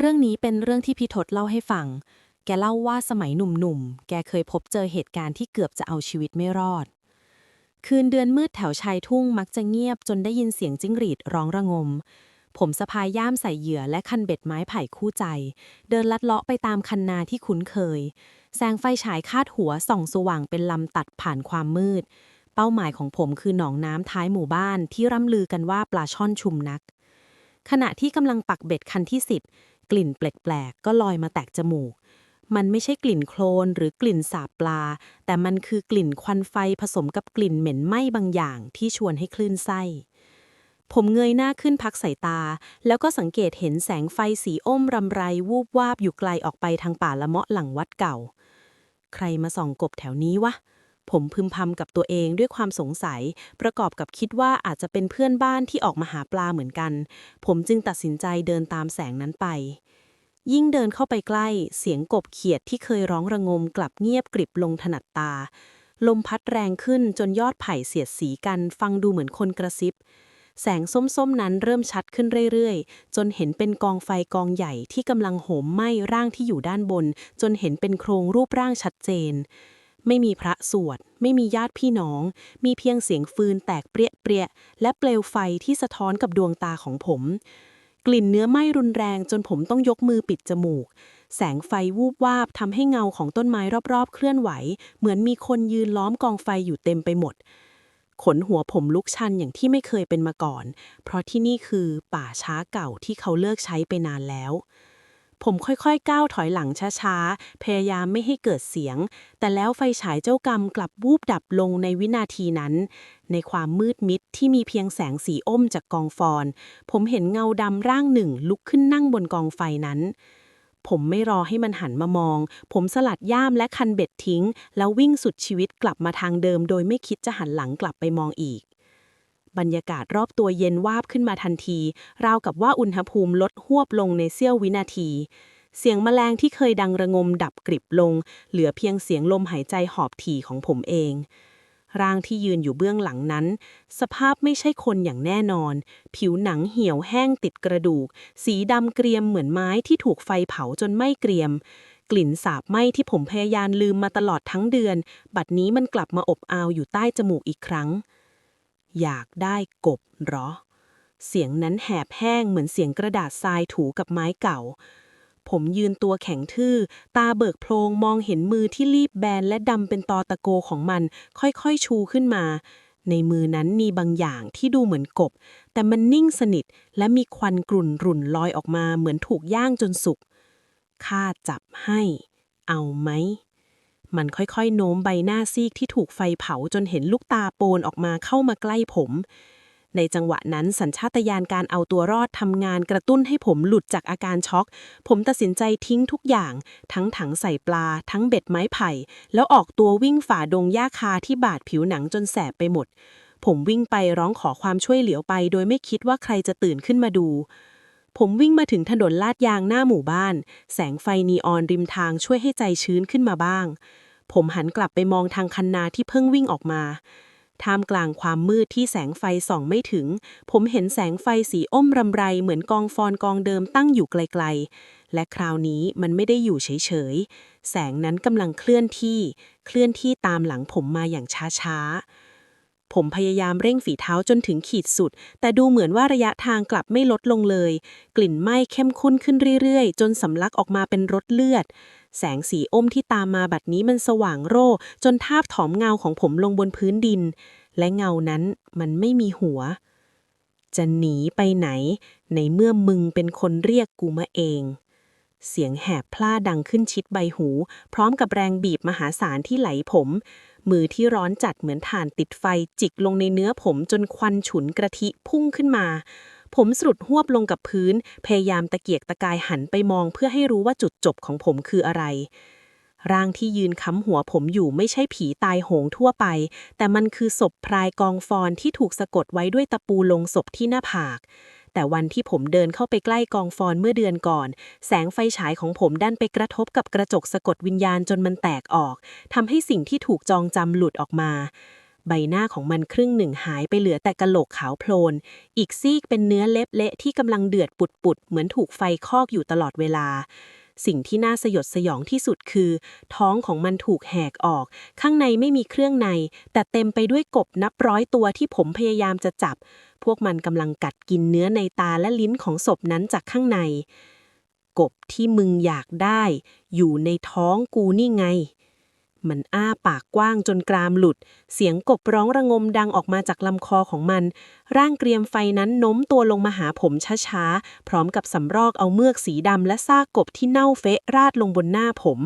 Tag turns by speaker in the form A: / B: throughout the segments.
A: เรื่องนี้เป็นเรื่องที่พี่ทศเล่าให้ฟัง แกเล่าว่าสมัยหนุ่มๆ แกเคยพบเจอเหตุการณ์ที่เกือบจะเอาชีวิตไม่รอด คืนเดือนมืดแถวชายทุ่งมักจะเงียบจนได้ยินเสียงจิ้งหรีดร้องระงม ผมสะพายย่ามใส่เหยื่อและคันเบ็ดไม้ไผ่คู่ใจ เดินลัดเลาะไปตามคันนาที่คุ้นเคย แสงไฟฉายคาดหัวส่องสว่างเป็นลำตัดผ่านความมืด เป้าหมายของผมคือหนองน้ำท้ายหมู่บ้านที่ร่ำลือกันว่าปลาช่อนชุมนัก ขณะที่กำลังปักเบ็ดคันที่สิบ กลิ่นแปลกๆก็ลอยมาแตกจมูก มันไม่ใช่กลิ่นโคลนหรือกลิ่นสาบปลา แต่มันคือกลิ่นควันไฟผสมกับกลิ่นเหม็นไหม้บางอย่างที่ชวนให้คลื่นไส้ผมเงยหน้าขึ้นพักสายตา แล้วก็สังเกตเห็นแสงไฟสีอ้มรำไรวูบวาบอยู่ไกลออกไปทางป่าละเมาะหลังวัดเก่า ใครมาส่องกบแถวนี้วะ ผมพึมพำกับตัวเองด้วยความสงสัย ประกอบกับคิดว่าอาจจะเป็นเพื่อนบ้านที่ออกมาหาปลาเหมือนกัน ผมจึงตัดสินใจเดินตามแสงนั้นไป ยิ่งเดินเข้าไปใกล้ เสียงกบเขียดที่เคยร้องระงมกลับเงียบกริบลงถนัดตา ลมพัดแรงขึ้นจนยอดไผ่เสียดสีกัน ฟังดูเหมือนคนกระซิบแสงส้มๆ นั้นเริ่มชัดขึ้นเรื่อยๆ จนเห็นเป็นกองไฟกองใหญ่ที่กำลังโหมไหม้ร่างที่อยู่ด้านบน จนเห็นเป็นโครงรูปร่างชัดเจน ไม่มีพระสวด ไม่มีญาติพี่น้อง มีเพียงเสียงฟืนแตกเปรี้ยเปร้ยและเปลวไฟที่สะท้อนกับดวงตาของผม กลิ่นเนื้อไหม้รุนแรงจนผมต้องยกมือปิดจมูก แสงไฟวูบวาบทำให้เงาของต้นไม้รอบๆ เคลื่อนไหว เหมือนมีคนยืนล้อมกองไฟอยู่เต็มไปหมด ขนหัวผมลุกชันอย่างที่ไม่เคยเป็นมาก่อน เพราะที่นี่คือป่าช้าเก่าที่เขาเลิกใช้ไปนานแล้ว ผมค่อยๆ ก้าวถอยหลังช้าๆ พยายามไม่ให้เกิดเสียง แต่แล้วไฟฉายเจ้ากรรมกลับวูบดับลงในวินาทีนั้น ในความมืดมิดที่มีเพียงแสงสีอ้มจากกองฟอน ผมเห็นเงาดำร่างหนึ่งลุกขึ้นนั่งบนกองไฟนั้น ผมไม่รอให้มันหันมามอง ผมสลัดย่ามและคันเบ็ดทิ้ง แล้ววิ่งสุดชีวิตกลับมาทางเดิม โดยไม่คิดจะหันหลังกลับไปมองอีก บรรยากาศรอบตัวเย็นวาบขึ้นมาทันที ราวกับว่าอุณหภูมิลดหวบลงในเสี้ยววินาที เสียงแมลงที่เคยดังระงมดับกริบลง เหลือเพียงเสียงลมหายใจหอบถี่ของผมเอง ร่างที่ยืนอยู่เบื้องหลังนั้น สภาพไม่ใช่คนอย่างแน่นอน ผิวหนังเหี่ยวแห้งติดกระดูก สีดำเกรียมเหมือนไม้ที่ถูกไฟเผาจนไม่เกรียมกลิ่นสาบไหม้ที่ผมพยายามลืมมาตลอดทั้งเดือน บัดนี้มันกลับมาอบอาวอยู่ใต้จมูกอีกครั้ง อยากได้กบเหรอ เสียงนั้นแหบแห้งเหมือนเสียงกระดาษทรายถูกับไม้เก่า ผมยืนตัวแข็งทื่อ ตาเบิกโพลงมองเห็นมือที่รีบแบนและดำเป็นตอตะโกของมัน ค่อยๆชูขึ้นมา ในมือนั้นมีบางอย่างที่ดูเหมือนกบ แต่มันนิ่งสนิทและมีควันกรุ่นรุ่นลอยออกมาเหมือนถูกย่างจนสุกข้าจับให้ เอาไหม มันค่อยๆ โน้มใบหน้าซีกที่ถูกไฟเผาจนเห็นลูกตาโปนออกมาเข้ามาใกล้ผม ในจังหวะนั้นสัญชาตญาณการเอาตัวรอดทำงานกระตุ้นให้ผมหลุดจากอาการช็อก ผมตัดสินใจทิ้งทุกอย่าง ทั้งถังใส่ปลา ทั้งเบ็ดไม้ไผ่ แล้วออกตัววิ่งฝ่าดงหญ้าคาที่บาดผิวหนังจนแสบไปหมด ผมวิ่งไปร้องขอความช่วยเหลือไป โดยไม่คิดว่าใครจะตื่นขึ้นมาดู ผมวิ่งมาถึงถนนลาดยางหน้าหมู่บ้าน แสงไฟนีออนริมทางช่วยให้ใจชื้นขึ้นมาบ้าง ผมหันกลับไปมองทางคันนาที่เพิ่งวิ่งออกมา ท่ามกลางความมืดที่แสงไฟส่องไม่ถึง ผมเห็นแสงไฟสีอ้มรำไรเหมือนกองฟอนกองเดิมตั้งอยู่ไกลๆ และคราวนี้มันไม่ได้อยู่เฉยๆ แสงนั้นกำลังเคลื่อนที่ เคลื่อนที่ตามหลังผมมาอย่างช้าๆ ผมพยายามเร่งฝีเท้าจนถึงขีดสุด แต่ดูเหมือนว่าระยะทางกลับไม่ลดลงเลย กลิ่นไหม้เข้มข้นขึ้นเรื่อยๆ จนสำลักออกมาเป็นรสเลือด แสงสีอมที่ตามมาบัดนี้มันสว่างโร่จนทาบถอมเงาของผมลงบนพื้นดิน และเงานั้นมันไม่มีหัว จะหนีไปไหน ในเมื่อมึงเป็นคนเรียกกูมาเอง เสียงแหบพล่าดังขึ้นชิดใบหู พร้อมกับแรงบีบมหาศาลที่ไหลผม มือที่ร้อนจัดเหมือนถ่านติดไฟจิกลงในเนื้อผมจนควันฉุนกระทิพุ่งขึ้นมา ผมสรุดหวบลงกับพื้น พยายามตะเกียกตะกายหันไปมองเพื่อให้รู้ว่าจุดจบของผมคืออะไร ร่างที่ยืนค้ำหัวผมอยู่ไม่ใช่ผีตายโหงทั่วไป แต่มันคือศพพรายกองฟอนที่ถูกสะกดไว้ด้วยตะปูลงศพที่หน้าผาก แต่วันที่ผมเดินเข้าไปใกล้กองฟอนเมื่อเดือนก่อน แสงไฟฉายของผมดันไปกระทบกับกระจกสะกดวิญญาณจนมันแตกออกทำให้สิ่งที่ถูกจองจำหลุดออกมา ใบหน้าของมันครึ่งหนึ่งหายไปเหลือแต่กะโหลกขาวโพลน อีกซีกเป็นเนื้อเล็บเละที่กำลังเดือดปุดๆเหมือนถูกไฟคอกอยู่ตลอดเวลา สิ่งที่น่าสยดสยองที่สุดคือ ท้องของมันถูกแหกออก ข้างในไม่มีเครื่องใน แต่เต็มไปด้วยกบนับร้อยตัวที่ผมพยายามจะจับ พวกมันกำลังกัดกินเนื้อในตาและลิ้นของศพนั้นจากข้างใน กบที่มึงอยากได้ อยู่ในท้องกูนี่ไง มันอ้าปากกว้างจนกรามหลุด เสียงกบร้องระงมดังออกมาจากลำคอของมัน ร่างเกรียมไฟนั้นโน้มตัวลงมาหาผมช้าๆ พร้อมกับสำรอกเอาเมือกสีดำและซากกบที่เน่าเฟะราดลงบนหน้าผม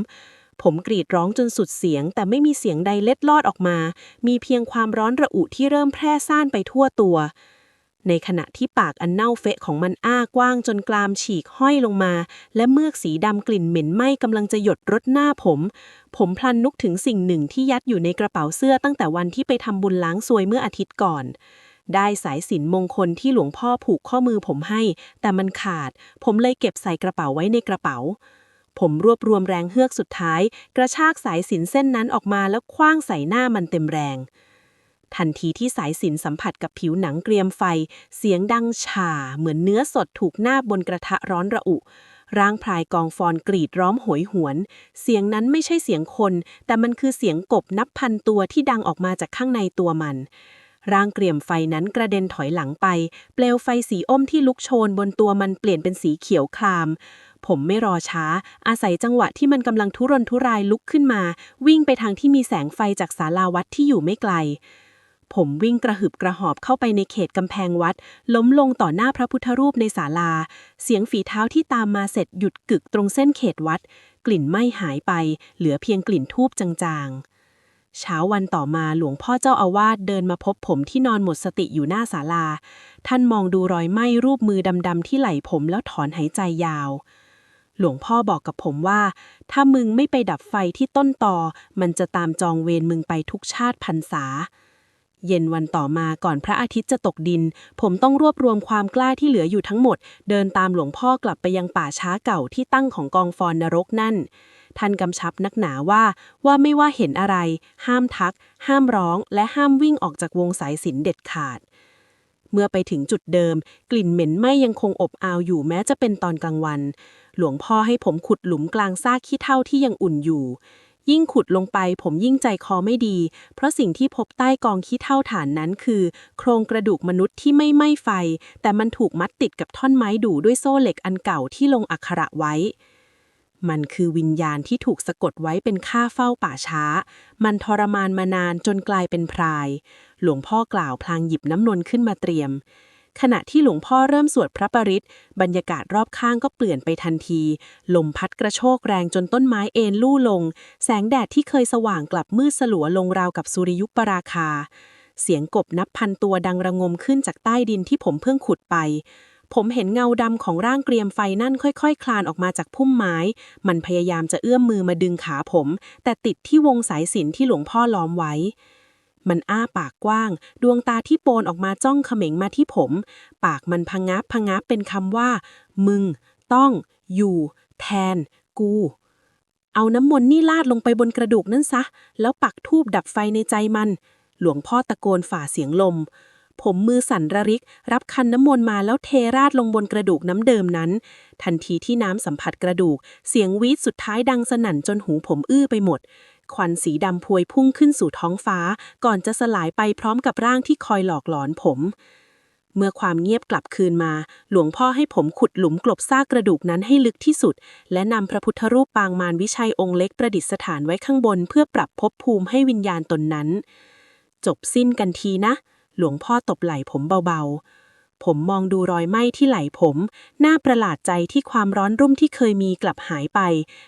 A: ผมกรีดร้องจนสุดเสียง แต่ไม่มีเสียงใดเล็ดลอดออกมา มีเพียงความร้อนระอุที่เริ่มแพร่ซ่านไปทั่วตัว ในขณะที่ปากอันเน่าเฟะของมันอ้ากว้างจนกรามฉีกห้อยลงมา และเมือกสีดำกลิ่นเหม็นไหม้กำลังจะหยดรดหน้าผม ผมพลันนึกถึงสิ่งหนึ่งที่ยัดอยู่ในกระเป๋าเสื้อตั้งแต่วันที่ไปทำบุญล้างซวยเมื่ออาทิตย์ก่อน ได้สายสินมงคลที่หลวงพ่อผูกข้อมือผมให้ แต่มันขาด ผมเลยเก็บใส่กระเป๋าไว้ในกระเป๋าผมรวบรวมแรงเฮือกสุดท้าย กระชากสายสินเส้นนั้นออกมาแล้วคว้างใส่หน้ามันเต็มแรง ทันทีที่สายสินสัมผัสกับผิวหนังเกรียมไฟ เสียงดังฉ่า เหมือนเนื้อสดถูกหน้าบนกระทะร้อนระอุ ร่างพลายกองฟอนกรีดร้องโหยหวน เสียงนั้นไม่ใช่เสียงคน แต่มันคือเสียงกบนับพันตัวที่ดังออกมาจากข้างในตัวมันร่างเกรียมไฟนั้นกระเด็นถอยหลังไป เปลวไฟสีอมที่ลุกโชนบนตัวมันเปลี่ยนเป็นสีเขียวคลาม ผมไม่รอช้า อาศัยจังหวะที่มันกำลังทุรนทุรายลุกขึ้นมา วิ่งไปทางที่มีแสงไฟจากศาลาวัดที่อยู่ไม่ไกล ผมวิ่งกระหึบกระหอบเข้าไปในเขตกำแพงวัด ล้มลงต่อหน้าพระพุทธรูปในศาลา เสียงฝีเท้าที่ตามมาเสร็จหยุดกึกตรงเส้นเขตวัด กลิ่นไม้หายไป เหลือเพียงกลิ่นทูบจางๆ เช้าวันต่อมาหลวงพ่อเจ้าอาวาสเดินมาพบผมที่นอนหมดสติอยู่หน้าศาลา ท่านมองดูรอยไหม้รูปมือดำๆที่ไหล่ผมแล้วถอนหายใจยาวหลวงพ่อบอกกับผมว่า ถ้ามึงไม่ไปดับไฟที่ต้นตอ มันจะตามจองเวรมึงไปทุกชาติพรรษา เย็นวันต่อมาก่อนพระอาทิตย์จะตกดิน ผมต้องรวบรวมความกล้าที่เหลืออยู่ทั้งหมด เดินตามหลวงพ่อกลับไปยังป่าช้าเก่าที่ตั้งของกองฟอนนรกนั่น ท่านกำชับนักหนาว่าว่าไม่ว่าเห็นอะไร ห้ามทัก ห้ามร้อง และห้ามวิ่งออกจากวงสายสินเด็ดขาด เมื่อไปถึงจุดเดิม กลิ่นเหม็นไหม้ยังคงอบอาวอยู่แม้จะเป็นตอนกลางวัน หลวงพ่อให้ผมขุดหลุมกลางซากขี้เถ้าที่ยังอุ่นอยู่ ยิ่งขุดลงไปผมยิ่งใจคอไม่ดี เพราะสิ่งที่พบใต้กองขี้เถ้าฐานนั้นคือ โครงกระดูกมนุษย์ที่ไม่ไหม้ไฟ แต่มันถูกมัดติดกับท่อนไม้ดูด้วยโซ่เหล็กอันเก่าที่ลงอักขระไว้ มันคือวิญญาณที่ถูกสะกดไว้เป็นข้าเฝ้าป่าช้า มันทรมานมานานจนกลายเป็นพราย หลวงพ่อกล่าวพลางหยิบน้ำนนขึ้นมาเตรียม ขณะที่หลวงพ่อเริ่มสวดพระปริตบรรยากาศรอบข้างก็เปลี่ยนไปทันที ลมพัดกระโชกแรงจนต้นไม้เอ็นลู่ลง แสงแดดที่เคยสว่างกลับมืดสลัวลงราวกับสุริยุปราคา เสียงกบนับพันตัวดังระงมขึ้นจากใต้ดินที่ผมเพิ่งขุดไปผมเห็นเงาดำของร่างเกรียมไฟนั่นค่อยๆคลานออกมาจากพุ่มไม้ มันพยายามจะเอื้อมมือมาดึงขาผม แต่ติดที่วงสายสินที่หลวงพ่อล้อมไว้ มันอ้าปากกว้าง ดวงตาที่โปนออกมาจ้องเขม็งมาที่ผม ปากมันพะงับพะงับเป็นคำว่า มึง ต้อง อยู่ แทน กู เอาน้ำมนต์นี่ลาดลงไปบนกระดูกนั่นซะ แล้วปักทูบดับไฟในใจมัน หลวงพ่อตะโกนฝ่าเสียงลม ผมมือสั่นระริก รับคันน้ำมนต์มาแล้วเทราดลงบนกระดูกน้ำเดิมนั้น ทันทีที่น้ำสัมผัสกระดูก เสียงวีดสุดท้ายดังสนั่นจนหูผมอื้อไปหมด ควันสีดำพวยพุ่งขึ้นสู่ท้องฟ้า ก่อนจะสลายไปพร้อมกับร่างที่คอยหลอกหลอนผม เมื่อความเงียบกลับคืนมา หลวงพ่อให้ผมขุดหลุมกลบซากกระดูกนั้นให้ลึกที่สุด และนำพระพุทธรูปปางมารวิชัยองค์เล็กประดิษฐานไว้ข้างบน เพื่อปรับภพภูมิให้วิญญาณตนนั้น จบสิ้นกันทีนะ หลวงพ่อตบไหล่ผมเบาๆผมมองดูรอยไหม้ที่ไหล่ผม น่าประหลาดใจที่ความร้อนรุ่มที่เคยมีกลับหายไป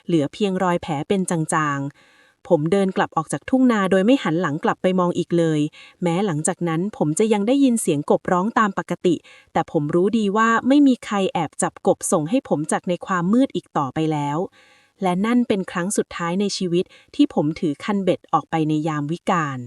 A: เหลือเพียงรอยแผลเป็นจางๆ ผมเดินกลับออกจากทุ่งนาโดยไม่หันหลังกลับไปมองอีกเลย แม้หลังจากนั้นผมจะยังได้ยินเสียงกบร้องตามปกติ แต่ผมรู้ดีว่าไม่มีใครแอบจับกบส่งให้ผมจากในความมืดอีกต่อไปแล้ว และนั่นเป็นครั้งสุดท้ายในชีวิตที่ผมถือคันเบ็ดออกไปในยามวิกาล